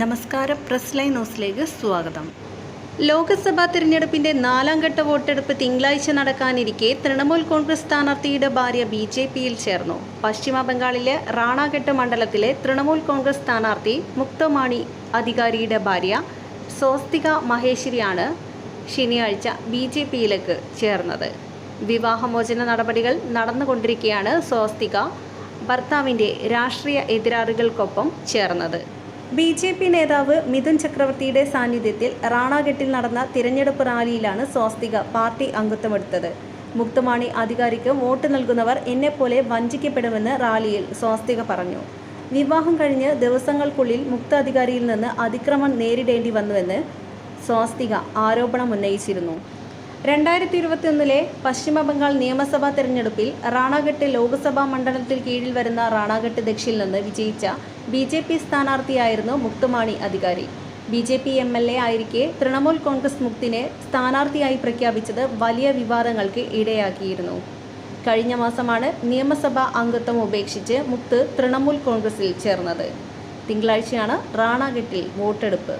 നമസ്കാരം. Press line ന്യൂസിലേക്ക് സ്വാഗതം. ലോക്സഭാ തിരഞ്ഞെടുപ്പിന്റെ നാലാം ഘട്ട വോട്ടെടുപ്പ് തിങ്കളാഴ്ച നടക്കാനിരിക്കെ തൃണമൂൽ കോൺഗ്രസ് സ്ഥാനാർത്ഥിയുടെ ഭാര്യ ബി ജെ പിയിൽ ചേർന്നു. പശ്ചിമ ബംഗാളിലെ റാണാഘട്ട് മണ്ഡലത്തിലെ തൃണമൂൽ കോൺഗ്രസ് സ്ഥാനാർത്ഥി മുക്തമാണി അധികാരിയുടെ ഭാര്യ സ്വസ്തിക മഹേശ്വരിയാണ് ശനിയാഴ്ച ബി ജെ പിയിലേക്ക് ചേർന്നത്. വിവാഹമോചന നടപടികൾ നടന്നുകൊണ്ടിരിക്കെയാണ് സ്വസ്തിക ഭർത്താവിന്റെ രാഷ്ട്രീയ എതിരാളികൾക്കൊപ്പം ചേർന്നത്. ബി ജെ പി നേതാവ് മിഥുൻ ചക്രവർത്തിയുടെ സാന്നിധ്യത്തിൽ റാണാഘട്ടിൽ നടന്ന തിരഞ്ഞെടുപ്പ് റാലിയിലാണ് സ്വാസ്തിക പാർട്ടി അംഗത്വമെടുത്തത്. മുക്തമാണി അധികാരിക്ക് വോട്ട് നൽകുന്നവർ എന്നെപ്പോലെ വഞ്ചിക്കപ്പെടുമെന്ന് റാലിയിൽ സ്വാസ്തിക പറഞ്ഞു. വിവാഹം കഴിഞ്ഞ് ദിവസങ്ങൾക്കുള്ളിൽ മുക്ത അധികാരിയിൽ നിന്ന് അതിക്രമം നേരിടേണ്ടി വന്നുവെന്ന് സ്വാസ്തിക ആരോപണം ഉന്നയിച്ചിരുന്നു രണ്ടായിരത്തി ഇരുപത്തിയൊന്നിലെ പശ്ചിമ ബംഗാൾ നിയമസഭാ തെരഞ്ഞെടുപ്പിൽ റാണാഘട്ട് ലോക്സഭാ മണ്ഡലത്തിൽ കീഴിൽ വരുന്ന റാണാഘട്ട് ദക്ഷിൽ നിന്ന് വിജയിച്ച B J P സ്ഥാനാർത്ഥിയായിരുന്നു Mukutmani Adhikari. B J P M L A ആയിരിക്കെ Trinamool Congress മുക്തിനെ സ്ഥാനാർത്ഥിയായി പ്രഖ്യാപിച്ചത് വലിയ വിവാദങ്ങൾക്ക് ഇടയാക്കിയിരുന്നു. കഴിഞ്ഞ മാസമാണ് നിയമസഭാ അംഗത്വം ഉപേക്ഷിച്ച് മുക്ത് തൃണമൂൽ കോൺഗ്രസിൽ ചേർന്നത്. തിങ്കളാഴ്ചയാണ് റാണാഘട്ടിൽ വോട്ടെടുപ്പ്.